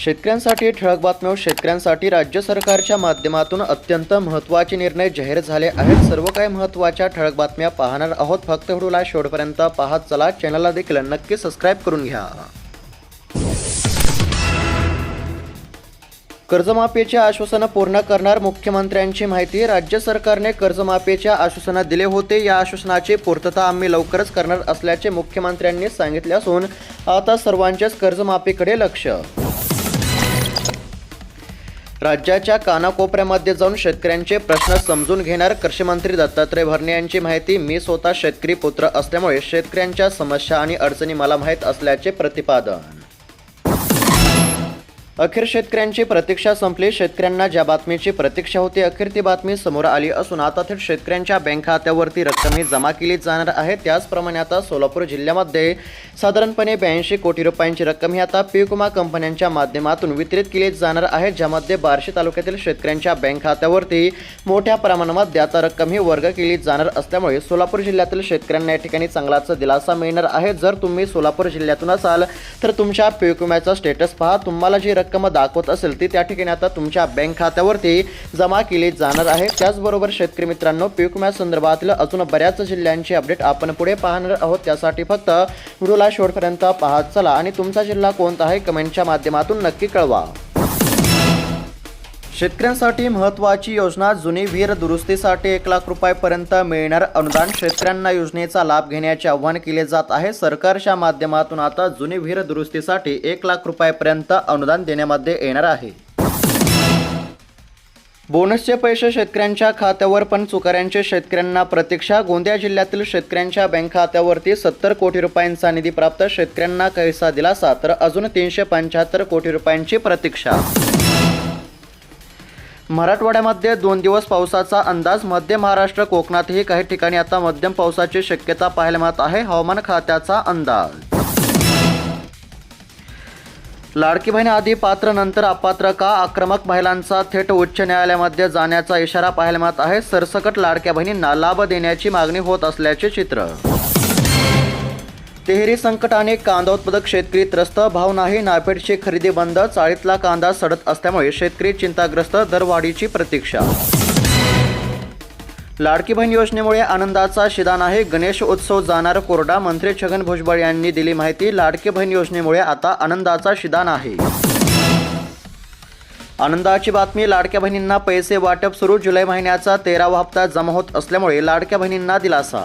शेतकऱ्यांसाठी ठळक बातम्या शेतकऱ्यांसाठी राज्य सरकारच्या माध्यमातून अत्यंत महत्त्वाचे निर्णय जाहीर झाले आहेत. सर्व काही महत्त्वाच्या ठळक बातम्या पाहणार आहोत. फक्त व्हिडिओला शेवटपर्यंत पाहत चला. चॅनलला देखील नक्की सबस्क्राईब करून घ्या. कर्जमाफीचे आश्वासनं पूर्ण करणार मुख्यमंत्र्यांची माहिती. राज्य सरकारने कर्जमाफीचे आश्वासनं दिले होते. या आश्वासनाची पूर्तता आम्ही लवकरच करणार असल्याचे मुख्यमंत्र्यांनी सांगितले असून आता सर्वांच्याच कर्जमाफीकडे लक्ष. राज्याच्या कानाकोपऱ्यामध्ये जाऊन शेतकऱ्यांचे प्रश्न समजून घेणार कृषीमंत्री दत्तात्रय भरणे यांची माहिती मी स्वतः शेतकरी पुत्र असल्यामुळे शेतकऱ्यांच्या समस्या आणि अडचणी मला माहीत असल्याचे प्रतिपादन. अखेर शेतकऱ्यांची प्रतीक्षा संपली. शेतकऱ्यांना ज्या बातमीची प्रतीक्षा होती अखेर ती बातमी समोर आली असून आता थेट शेतकऱ्यांच्या बँक खात्यावरती रक्कम ही जमा केली जाणार आहे. त्याचप्रमाणे आता सोलापूर जिल्ह्यामध्ये साधारणपणे ब्याऐंशी कोटी रुपयांची रक्कम ही आता पीकमा कंपन्यांच्या माध्यमातून वितरित केली जाणार आहे ज्यामध्ये बार्शी तालुक्यातील शेतकऱ्यांच्या बँक खात्यावरती मोठ्या प्रमाणामध्ये आता रक्कम ही वर्ग केली जाणार असल्यामुळे सोलापूर जिल्ह्यातील शेतकऱ्यांना या ठिकाणी चांगलाच दिलासा मिळणार आहे. जर तुम्ही सोलापूर जिल्ह्यातून असाल तर तुमच्या पीक विम्याचा स्टेटस पहा. तुम्हाला जी रक्कम रक्कम दाखवत असेल ती त्या ठिकाणी आता तुमच्या बँक खात्यावरती जमा केली जाणार आहे. त्याचबरोबर शेतकरी मित्रांनो पीक विम्या संदर्भातील अजून बऱ्याच जिल्ह्यांची अपडेट आपण पुढे पाहणार आहोत. त्यासाठी फक्त व्हिडिओला शेवटपर्यंत पाहत चला आणि तुमचा जिल्हा कोणता आहे कमेंटच्या माध्यमातून नक्की कळवा. शेतकऱ्यांसाठी महत्त्वाची योजना जुनी वीर दुरुस्तीसाठी एक लाख रुपयापर्यंत मिळणार अनुदान. शेतकऱ्यांना योजनेचा लाभ घेण्याचे आवाहन केले जात आहे. सरकारच्या माध्यमातून आता जुनी वीर दुरुस्तीसाठी एक लाख रुपयापर्यंत अनुदान देण्यामध्ये येणार आहे. बोनसचे पैसे शेतकऱ्यांच्या खात्यावर पण चुकाऱ्यांचे शेतकऱ्यांना प्रतीक्षा. गोंदिया जिल्ह्यातील शेतकऱ्यांच्या बँक खात्यावरती सत्तर कोटी रुपयांचा निधी प्राप्त. शेतकऱ्यांना कैसा दिलासा? तर अजून तीनशे पंच्याहत्तर कोटी रुपयांची प्रतीक्षा. मराठवाड्यामध्ये दोन दिवस पावसाचा अंदाज. मध्य महाराष्ट्र कोकणातही काही ठिकाणी आता मध्यम पावसाची शक्यता पाहायला मिळत आहे. हवामान खात्याचा अंदाज. लाडकी बहीण आधी पात्र नंतर अपात्र का? आक्रमक महिलांचा थेट उच्च न्यायालयामध्ये जाण्याचा इशारा पाहायला मिळत आहे. सरसकट लाडक्या बहिणींना लाभ देण्याची मागणी होत असल्याचे चित्र. तेहरी संकटाने कांदा उत्पादक शेतकरी त्रस्त भाव नाही नाफेडची खरेदी बंद चाळीतला कांदा सडत असल्यामुळे शेतकरी चिंताग्रस्त दरवाढीची प्रतीक्षा. लाडकी बहीण योजनेमुळे आनंदाचा शिदान आहे. गणेश उत्सव जाणार कोरडा मंत्री छगन भुजबळ यांनी दिली माहिती. लाडकी बहीण योजनेमुळे आता आनंदाचा शिदान आहे. आनंदाची बातमी लाडक्या बहिणींना पैसे वाटप सुरू. जुलै महिन्याचा तेरावा हप्ता जमा होत असल्यामुळे लाडक्या बहिणींना दिलासा.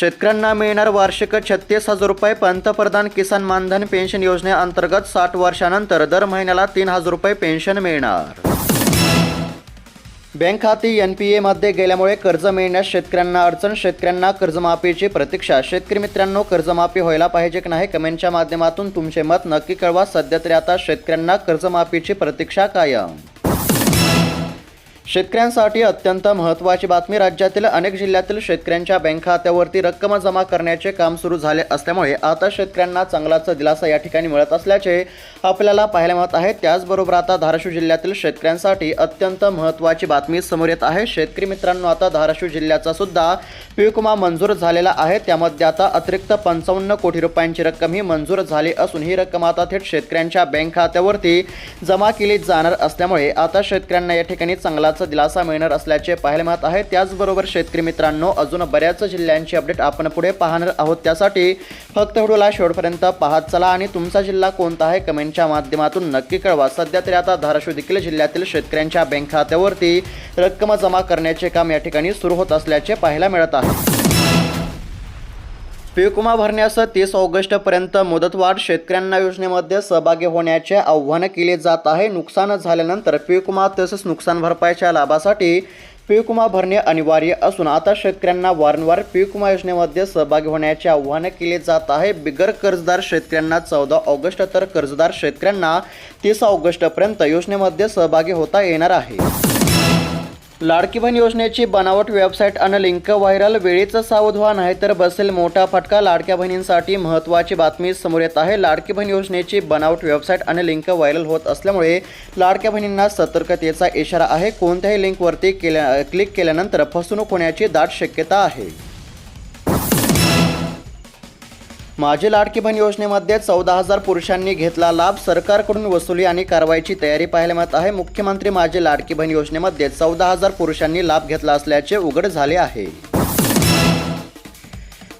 शेतकऱ्यांना मिळणार वार्षिक छत्तीस हजार रुपये पंतप्रधान किसान मानधन पेन्शन योजनेअंतर्गत साठ वर्षानंतर दर महिन्याला तीन हजार रुपये पेन्शन मिळणार. बँक खाती एन पी एमध्ये गेल्यामुळे कर्ज मिळण्यास शेतकऱ्यांना अडचण शेतकऱ्यांना कर्जमाफीची प्रतीक्षा. शेतकरी मित्रांनो कर्जमाफी व्हायला पाहिजे की नाही कमेंटच्या माध्यमातून तुमचे मत नक्की कळवा. सध्या तरी आता शेतकऱ्यांना कर्जमाफीची प्रतीक्षा कायम. शेतकऱ्यांसाठी अत्यंत महत्त्वाची बातमी. राज्यातील अनेक जिल्ह्यातील शेतकऱ्यांच्या बँक खात्यावरती रक्कम जमा करण्याचे काम सुरू झाले असल्यामुळे आता शेतकऱ्यांना चांगलाच दिलासा या ठिकाणी मिळत असल्याचे आपल्याला पाहायला मिळत आहे. त्याचबरोबर आता धाराशिव जिल्ह्यातील शेतकऱ्यांसाठी अत्यंत महत्त्वाची बातमी समोर येत आहे. शेतकरी मित्रांनो आता धाराशिव जिल्ह्याचा सुद्धा पीक मंजूर झालेला आहे. त्यामध्ये आता अतिरिक्त पंचावन्न कोटी रुपयांची रक्कम ही मंजूर झाली असून ही रक्कम आता थेट शेतकऱ्यांच्या बँक खात्यावरती जमा केली जाणार असल्यामुळे आता शेतकऱ्यांना या ठिकाणी चांगलाच दिलासा मिळणार असल्याचे पाहायला मिळत आहे. त्याचबरोबर शेतकरी मित्रांनो अजून बऱ्याच जिल्ह्यांची अपडेट आपण पुढे पाहणार आहोत. त्यासाठी फक्त व्हिडिओला शेवटपर्यंत पाहत चला आणि तुमचा जिल्हा कोणता आहे कमेंटच्या माध्यमातून नक्की कळवा. सध्या तरी आता धाराशिव देखील जिल्ह्यातील शेतकऱ्यांच्या बँक खात्यावरती रक्कम जमा करण्याचे काम या ठिकाणी सुरू होत असल्याचे पाहायला मिळत आहे. पीक विमा भरण्यास तीस ऑगस्टपर्यंत मुदतवाढ शेतकऱ्यांना योजनेमध्ये सहभागी होण्याचे आव्हान केले जात आहे. नुकसान झाल्यानंतर पीक विमा तसेच नुकसान भरपाईच्या लाभासाठी पीक विमा भरणे अनिवार्य असून आता शेतकऱ्यांना वारंवार पीक विमा योजनेमध्ये सहभागी होण्याचे आव्हान केले जात आहे. बिगर कर्जदार शेतकऱ्यांना चौदा ऑगस्ट तर कर्जदार शेतकऱ्यांना तीस ऑगस्टपर्यंत योजनेमध्ये सहभागी होता येणार आहे. लाडकी बहीण योजनेची बनावट वेबसाईट आणि लिंक व्हायरल वेळीच सावध व्हा नाही तर बसेल मोठा फटका. लाडक्या बहिणींसाठी महत्त्वाची बातमी समोर येत आहे. लाडकी बहीण योजनेची बनावट वेबसाईट आणि लिंक व्हायरल होत असल्यामुळे लाडक्या बहिणींना सतर्कतेचा इशारा आहे. कोणत्याही लिंकवरती केल्या क्लिक केल्यानंतर फसवणूक होण्याची दाट शक्यता आहे. माझी लाडकी बहीण योजनेमध्ये चौदा हजार पुरुषांनी घेतला लाभ. सरकारकडून वसुली आणि कारवाईची तयारी पाहायला मिळत आहे. मुख्यमंत्री माझी लाडकी बहीण योजनेमध्ये चौदा हजार पुरुषांनी लाभ घेतला असल्याचे उघड झाले आहे.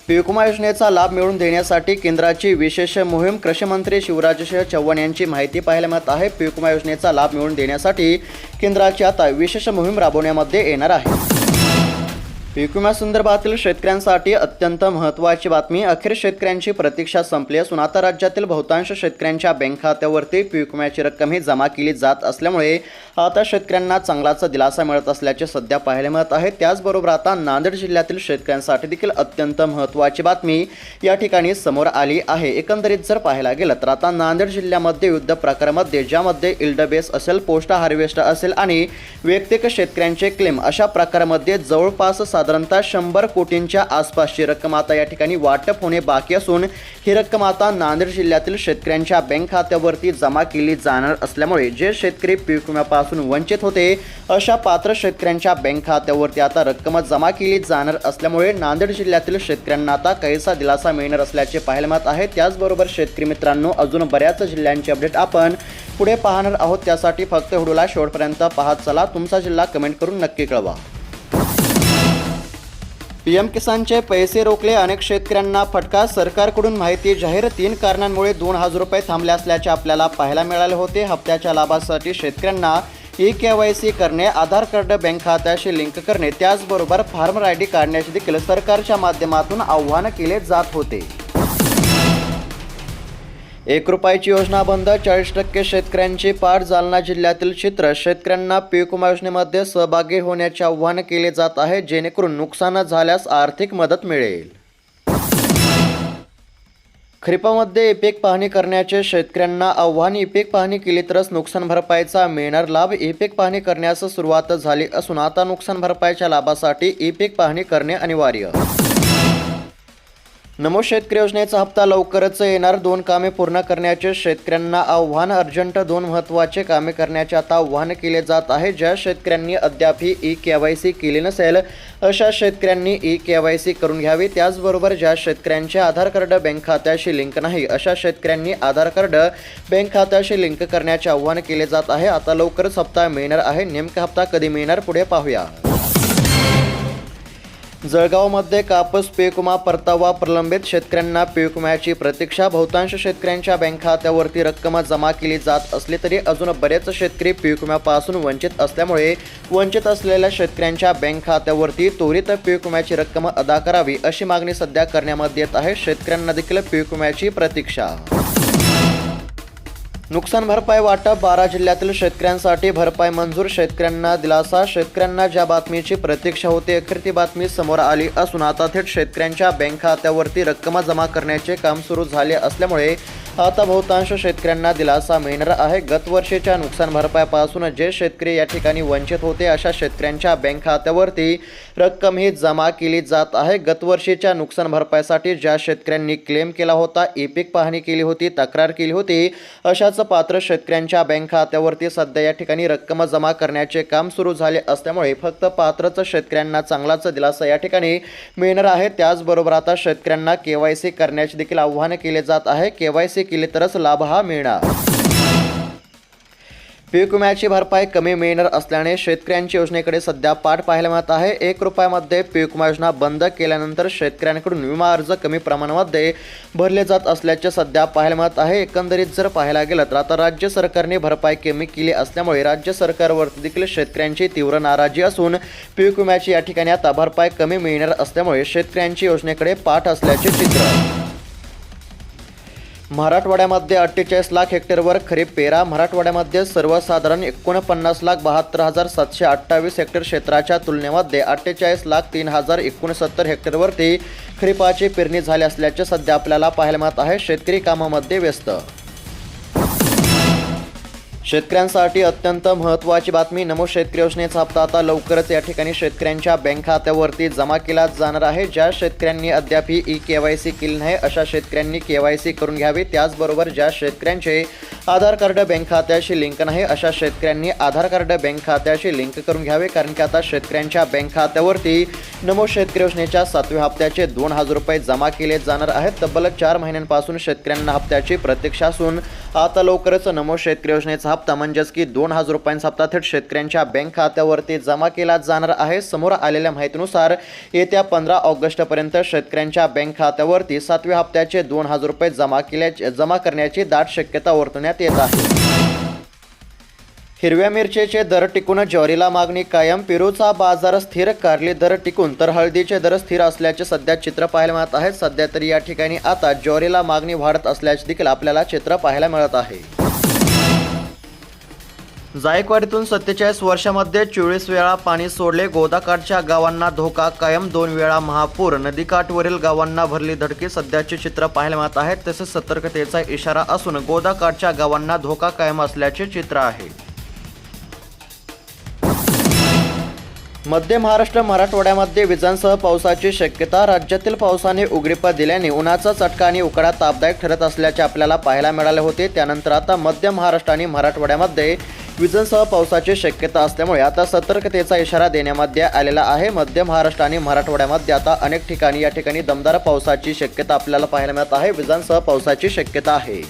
पीकविमा योजनेचा लाभ मिळवून देण्यासाठी केंद्राची विशेष मोहीम कृषीमंत्री शिवराजसिंह चव्हाण यांची माहिती पाहायला मिळत आहे. पीकविमा योजनेचा लाभ मिळवून देण्यासाठी केंद्राची आता विशेष मोहीम राबवण्यामध्ये येणार आहे. पीक विम्यासंदर्भातील शेतकऱ्यांसाठी अत्यंत महत्त्वाची बातमी. अखेर शेतकऱ्यांची प्रतीक्षा संपली असून आता राज्यातील बहुतांश शेतकऱ्यांच्या बँक खात्यावरती पीक विम्याची रक्कम ही जमा केली जात असल्यामुळे आता शेतकऱ्यांना चांगलाचा दिलासा मिळत असल्याचे सध्या पाहायला मिळत आहे. त्याचबरोबर आता नांदेड जिल्ह्यातील शेतकऱ्यांसाठी देखील अत्यंत महत्त्वाची बातमी या ठिकाणी समोर आली आहे. एकंदरीत जर पाहायला गेलं तर आता नांदेड जिल्ह्यामध्ये युद्ध प्रकारामध्ये ज्यामध्ये इल्डबेस असेल पोस्ट हार्वेस्ट असेल आणि वैयक्तिक शेतकऱ्यांचे क्लेम अशा प्रकारामध्ये जवळपास साधारणतः शंभर कोटींच्या आसपासची रक्कम आता या ठिकाणी वाटप होणे बाकी असून ही रक्कम आता नांदेड जिल्ह्यातील शेतकऱ्यांच्या बँक खात्यावरती जमा केली जाणार असल्यामुळे जे शेतकरी पीक विम्यापासून वंचित होते. अशा पात्र शेतकऱ्यांच्या बँक खात्यावरती आता रक्कम जमा केली जाणार असल्यामुळे नांदेड जिल्ह्यातील शेतकऱ्यांना आता काहीसा दिलासा मिळणार असल्याचे पाहायला मिळत आहे. त्याचबरोबर शेतकरी मित्रांनो अजून बऱ्याच जिल्ह्यांचे अपडेट आपण पुढे पाहणार आहोत. त्यासाठी फक्त व्हिडिओला शेवटपर्यंत पाहत चला. तुमचा जिल्हा कमेंट करून नक्की कळवा. पीएम किसानचे पैसे रोखले अनेक शेतकऱ्यांना फटका. सरकारकडून माहिती जाहीर तीन कारणांमुळे दोन हजार रुपये थांबले असल्याचे आपल्याला पाहायला मिळाले होते. हप्त्याच्या लाभासाठी शेतकऱ्यांना ई के वाय सी करणे आधार कार्ड बँक खात्याशी लिंक करणे त्याचबरोबर फार्मर आय डी काढण्याचे देखील सरकारच्या माध्यमातून आव्हान केले जात होते. एक रुपयाची योजना बंद चाळीस टक्के शेतकऱ्यांची पाठ जालना जिल्ह्यातील चित्र शेतकऱ्यांना पीक विमा योजनेमध्ये सहभागी होण्याचे आव्हान केले जात आहे जेणेकरून नुकसान झाल्यास आर्थिक मदत मिळेल. खरीपामध्ये इपेक पाहणी करण्याचे शेतकऱ्यांना आव्हान इपेक पाहणी केली तरच नुकसान भरपाईचा मिळणार लाभ इपेक पाहणी करण्यास सुरुवात झाली असून आता नुकसान भरपाईच्या लाभासाठी इपेक पाहणी करणे अनिवार्य. नमो शेतकरी योजनेचा हप्ता लवकरच येणार. दोन कामे पूर्ण करण्याचे शेतकऱ्यांना आव्हान. अर्जंट दोन महत्त्वाचे कामे करण्याचे आता आव्हान केले जात आहे. ज्या शेतकऱ्यांनी अद्यापही ई के वाय सी केली नसेल अशा शेतकऱ्यांनी ई के वाय सी करून घ्यावी. त्याचबरोबर ज्या शेतकऱ्यांचे आधार कार्ड बँक खात्याशी लिंक नाही अशा शेतकऱ्यांनी आधार कार्ड बँक खात्याशी लिंक करण्याचे आव्हान केले जात आहे. आता लवकरच हप्ता मिळणार आहे. नेमका हप्ता कधी मिळणार पुढे पाहूया. जळगावमध्ये कापूस पीक विमा परतावा प्रलंबित. शेतकऱ्यांना पीक विम्याची प्रतीक्षा. बहुतांश शेतकऱ्यांच्या बँक खात्यावरती रक्कम जमा केली जात असली तरी अजून बरेच शेतकरी पीक विम्यापासून वंचित असल्यामुळे वंचित असलेल्या शेतकऱ्यांच्या बँक खात्यावरती त्वरित पीक विम्याची रक्कम अदा करावी अशी मागणी सध्या करण्यामध्ये येत आहे. शेतकऱ्यांना देखील पीक विम्याची प्रतीक्षा. नुकसान भरपाई वाटप बारा जिल्ह्यातील शेतकऱ्यांसाठी भरपाई मंजूर शेतकऱ्यांना दिलासा शेतकऱ्यांना ज्या बातमीची प्रतीक्षा होती अखेर ती बातमी समोर आली असून आता थेट शेतकऱ्यांच्या बँक खात्यावरती रक्कम जमा करण्याचे काम सुरू झाले असल्यामुळे आता बहुतांश शेतकऱ्यांना दिलासा मिळणार आहे. गतवर्षीच्या नुकसान भरपाईपासून जे शेतकरी या ठिकाणी वंचित होते अशा शेतकऱ्यांच्या बँक खात्यावरती रक्कम ही जमा केली जात आहे. गतवर्षीच्या नुकसान भरपाईसाठी ज्या शेतकऱ्यांनी क्लेम केला होता ई पीक पाहणी केली होती तक्रार केली होती अशाच पात्र शेतकऱ्यांच्या बँक खात्यावरती सध्या या ठिकाणी रक्कम जमा करण्याचे काम सुरू झाले असल्यामुळे फक्त पात्रच शेतकऱ्यांना चांगलाच दिलासा या ठिकाणी मिळणार आहे. त्याचबरोबर आता शेतकऱ्यांना के वाय सी करण्याचे देखील आव्हान केले जात आहे. के वाय केले तरच लाभ हा मिळणार. पीक विम्याची भरपाई कमी मिळणार असल्याने शेतकऱ्यांच्या योजनेकडे सध्या पाठ पाहायला मिळत आहे. एक रुपयामध्ये पीक विमा योजना बंद केल्यानंतर शेतकऱ्यांकडून विमा अर्ज कमी प्रमाणामध्ये भरले जात असल्याचे सध्या पाहायला मिळत आहे. एकंदरीत जर पाहायला गेलं तर आता राज्य सरकारने भरपाई कमी केली असल्यामुळे राज्य सरकारवरती देखील शेतकऱ्यांची तीव्र नाराजी असून पीक विम्याची या ठिकाणी आता भरपाई कमी मिळणार असल्यामुळे शेतकऱ्यांची योजनेकडे पाठ असल्याचे चित्र मराठवाड्यामध्ये अठ्ठेचाळीस लाख हेक्टरवर खरीप पेरा मराठवाड्यामध्ये सर्वसाधारण एकोणपन्नास लाख बहात्तर हजार सातशे अठ्ठावीस हेक्टर क्षेत्राच्या तुलनेमध्ये अठ्ठेचाळीस लाख तीन हजार एकोणसत्तर हेक्टरवरती खरीपाची पेरणी झाली असल्याचे सध्या आपल्याला पाहायला मिळत आहे. शेतकरी कामामध्ये व्यस्त शेतकऱ्यांसाठी अत्यंत महत्त्वाची बातमी. नमो शेतकरी योजनेचा हप्ता आता लवकरच या ठिकाणी शेतकऱ्यांच्या बँक खात्यावरती जमा केला जाणार आहे. ज्या शेतकऱ्यांनी अद्याप ई के वाय सी केली नाही अशा शेतकऱ्यांनी के वाय सी करून घ्यावी. त्याचबरोबर ज्या शेतकऱ्यांचे आधार कार्ड बँक खात्याशी लिंक नाही अशा शेतकऱ्यांनी आधार कार्ड बँक खात्याशी लिंक करून घ्यावे. कारण की आता शेतकऱ्यांच्या बँक खात्यावरती नमो शेतकरी योजनेच्या सातव्या हप्त्याचे दोन हजार रुपये जमा केले जाणार आहेत. तब्बल चार महिन्यांपासून शेतकऱ्यांना हप्त्याची प्रतीक्षा असून आता लवकरच नमो शेतकरी योजनेचा हप्ता म्हणजेच की दोन हजार रुपयांचा हप्ता थेट शेतकऱ्यांच्या बँक खात्यावरती जमा केला जाणार आहे. समोर आलेल्या माहितीनुसार येत्या पंधरा ऑगस्टपर्यंत शेतकऱ्यांच्या बँक खात्यावरती सातव्या हप्त्याचे दोन हजार रुपये जमा केल्या जमा करण्याची दाट शक्यता वर्तवण्यात येत आहे. हिरव्या मिरचीचे दर टिकून ज्वारीला मागणी कायम. पेरूचा बाजार स्थिर कारली दर टिकून तर हळदीचे दर स्थिर असल्याचे सध्या चित्र पाहायला मिळत आहे. सध्या तरी या ठिकाणी आता ज्वारीला मागणी वाढत असल्याचे देखील आपल्याला चित्र पाहायला मिळत आहे. जायकवाडीतून सत्तेचाळीस वर्षामध्ये चोवीस वेळा पाणी सोडले. गोदाकाठच्या गावांना धोका कायम. दोन वेळा महापूर नदीकाठवरील गावांना भरली धडकी. सध्याचे चित्र पाहायला मिळत आहे. तसेच सतर्कतेचा इशारा असून गोदाकाठच्या गावांना धोका कायम असल्याचे चित्र आहे. मध्य महाराष्ट्र मराठवाड्यामध्ये विजांसह पावसाची शक्यता राज्यातील पावसाने उघडीप दिल्याने उन्हाचा चटका आणि उकडा तापदायक ठरत असल्याचे आपल्याला पाहायला मिळाले होते. त्यानंतर आता मध्य महाराष्ट्र आणि मराठवाड्यामध्ये विजांसह पावसाची शक्यता असल्यामुळे आता सतर्कतेचा इशारा देण्यामध्ये आलेला आहे. मध्य महाराष्ट्र आणि मराठवाड्यामध्ये आता अनेक ठिकाणी या ठिकाणी दमदार पावसाची शक्यता आपल्याला पाहायला मिळत आहे. विजांसह पावसाची शक्यता आहे.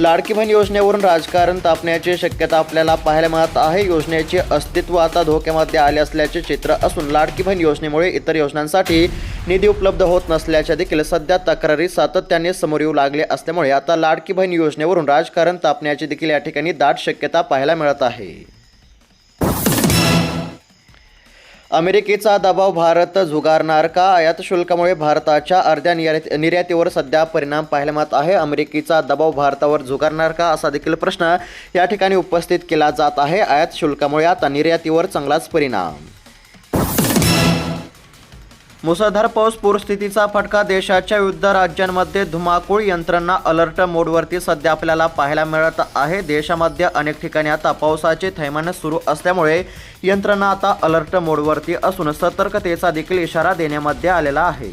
लाडकी बहीण योजनेवरून राजकारण तापण्याची शक्यता आपल्याला पाहायला मिळत आहे. योजनेचे अस्तित्व आता धोक्यामध्ये आले असल्याचे चित्र असून लाडकी बहीण योजनेमुळे इतर योजनांसाठी निधी उपलब्ध होत नसल्याच्या देखील सध्या तक्रारी सातत्याने समोर येऊ लागले असल्यामुळे आता लाडकी बहीण योजनेवरून राजकारण तापण्याची देखील या ठिकाणी दाट शक्यता पाहायला मिळत आहे. अमेरिकेचा दबाव भारत झुगारणार का? आयात शुल्कामुळे भारताच्या अर्ध्या निर्यात निर्यातीवर सध्या परिणाम पाहायला मिळत आहे. अमेरिकेचा दबाव भारतावर झुगारणार का? असा देखील प्रश्न या ठिकाणी उपस्थित केला जात आहे. आयात शुल्कामुळे आता निर्यातीवर चांगलाच परिणाम. मुसळधार पाऊस पूरस्थितीचा फटका देशाच्या विविध राज्यांमध्ये धुमाकूळ यंत्रणा अलर्ट मोडवरती सध्या आपल्याला पाहायला मिळत आहे. देशामध्ये अनेक ठिकाणी आता पावसाचे थैमान सुरू असल्यामुळे यंत्रणा आता अलर्ट मोडवरती असून सतर्कतेचा देखील इशारा देण्यामध्ये आलेला आहे.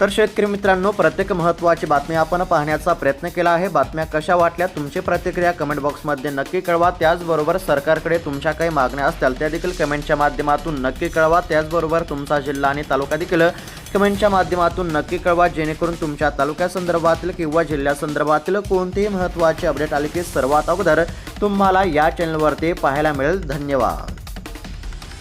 तर शेतकरी मित्रांनो प्रत्येक महत्त्वाची बातमी आपण पाहण्याचा प्रयत्न केला आहे. बातम्या कशा वाटल्या तुमची प्रतिक्रिया कमेंट बॉक्समध्ये नक्की कळवा. त्याचबरोबर सरकारकडे तुमच्या काही मागण्या असतील त्या देखील कमेंटच्या माध्यमातून नक्की कळवा. त्याचबरोबर तुमचा जिल्हा आणि तालुका देखील कमेंटच्या माध्यमातून नक्की कळवा. जेणेकरून तुमच्या तालुक्यासंदर्भातील किंवा जिल्ह्यासंदर्भातील कोणतेही महत्त्वाचे अपडेट आले की सर्वात अगोदर तुम्हाला या चॅनलवरती पाहायला मिळेल. धन्यवाद.